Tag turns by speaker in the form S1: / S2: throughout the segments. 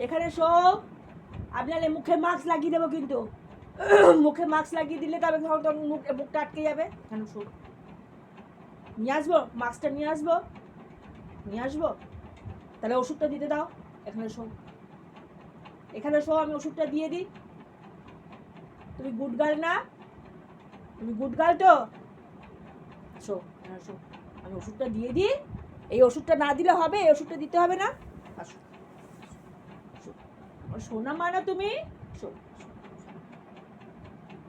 S1: এখানে শো। আপনার মুখে মাস্ক লাগিয়ে দেবো কিন্তু। মুখে মাস্ক লাগিয়ে দিলে তবে হয়তো মুখ মুখটা আটকে যাবে। নিয়ে আসব মাস্কটা নিয়ে আসব। নিয়ে আসব। তাহলে ওষুধটা দিতে দাও। এখানে শো। এখানে শো আমি ওষুধটা দিয়ে দিই। তুমি গুড গার্ল না? তুমি গুড গার্ল তো? শো এখানে শো। আমি ওষুধটা দিয়ে দিই। এই ওষুধটা না দিলে হবে এই ওষুধটা দিতে হবে না। আসো। সোনা মানা তুমি?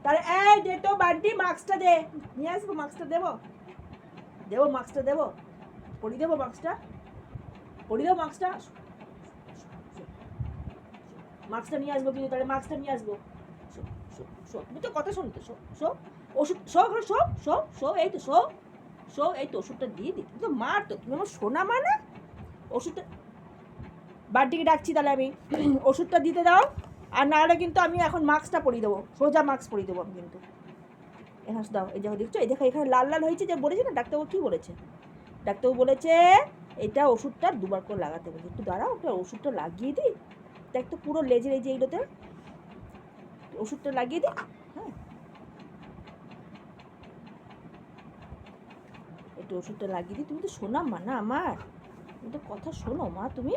S1: তাহলে এই দে তো বান্টি মাস্কটা দে। নিয়ে আসব মাস্কটা দেবো? দেবো মাস্কটা দেবো? পরিয়ে দেবো মাস্কটা পরিয়ে দেবো মাস্কটা মাস্কটা নিয়ে আসব কিন্তু, তাহলে মাস্কটা নিয়ে আসব। তুমি তো কথা শোন তো শো। ওষুধ, শো ঘরে শো শো শো, এই তো, শো। শো, এই তো ওষুধটা দিয়ে দিই। তো মার তো তুমি আমার সোনা মা না ওষুধটা বাড়িটিকে ডাকছি, তাহলে আমি ওষুধটা দিতে দাও। আর নাহলে কিন্তু আমি এখন মাস্কটা পরিয়ে দেবো। সোজা মাস্ক পরিয়ে দেবো আমি কিন্তু। এখানে দাও, এই দেখো, দেখছ? এই দেখো, এখানে লাল লাল হয়েছে, যে বলেছে না, ডাক্তারবাবু কী বলেছে? ডাক্তারবাবু বলেছে, এটা ওষুধটা দুবার করে লাগাতে বলেছে একটু দাঁড়াও ওটা ওষুধটা লাগিয়ে দিই। দেখ তো পুরো লেজের এই যে এইগুলোতে ওষুধটা লাগিয়ে দিই হ্যাঁ। একটু ওষুধটা লাগিয়ে দিই। তুমি তো শোনা মা না আমার। তুমি তো কথা শোনো মা, তুমি।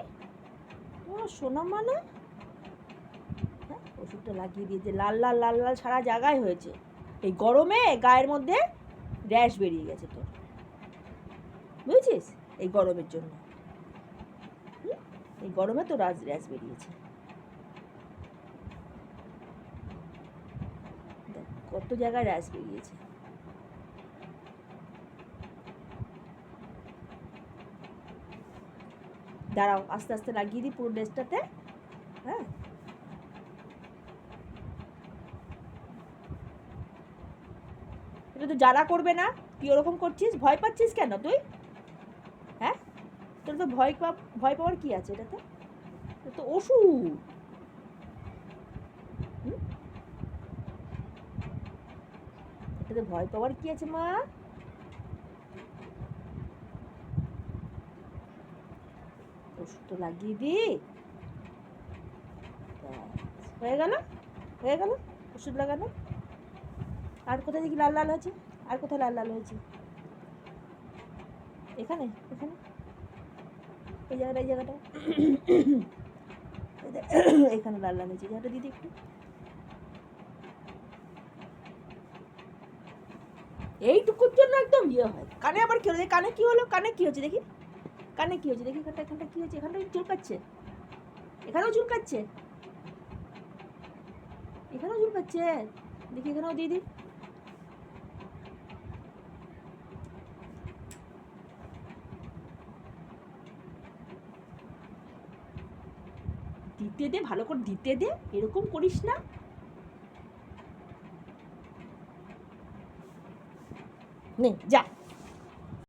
S1: শোনা মা না হ্যাঁ ওষুধটা লাগিয়ে দিয়ে যে লাল লাল লাল লাল সারা জায়গায় হয়েছে। এই গরমে গায়ের মধ্যে র্যাশ বেরিয়ে গেছে তোর। বুঝেছিস? এই গরমের জন্য। এই গরমে তো রাজ র্যাশ বেরিয়েছে। কত জায়গায় র্যাশ বেরিয়েছে। দাঁড়াও, আস্তে আস্তে লাগিয়ে দিই পুরো ড্রেসটাতে। হ্যাঁ? এটা তো জ্বালা করবে না, তুই ওরকম করছিস, ভয় পাচ্ছিস কেন তুই? হ্যাঁ? তোর তো ভয় পা ভয় পাওয়ার কি আছে এটাতে? এটা তো ওষুধ। এটাতে ভয় পাওয়ার কি আছে মা? ওষুধ তো লাগিয়ে দি ব্যাস, হয়ে গেল? হয়ে গেল? ওষুধ লাগানো? আর কোথায় দেখি লাল লাল হয়েছে? আর কোথায় লাল লাল হয়েছে? এখানে? এখানে? এই জায়গাটা এই জায়গাটা? এখানে লাল লাল হয়েছে। জায়গাটা দিদি একটু। এইটুকুর জন্য একদম ইয়ে হয়। কানে আবার কি হলো? কানে কি হলো? কানে কি হচ্ছে দেখি। কানে কি হচ্ছে দেখি এখানটা এখানটা কি হচ্ছে এখানটা চুলকাচ্ছে এখানেও চুলকাচ্ছে এখানেও চুলকাচ্ছে দেখি এখানেও দিয়ে দিই। দিতে দে, ভালো করে দিতে দে, এরকম করিস না। নে, যা।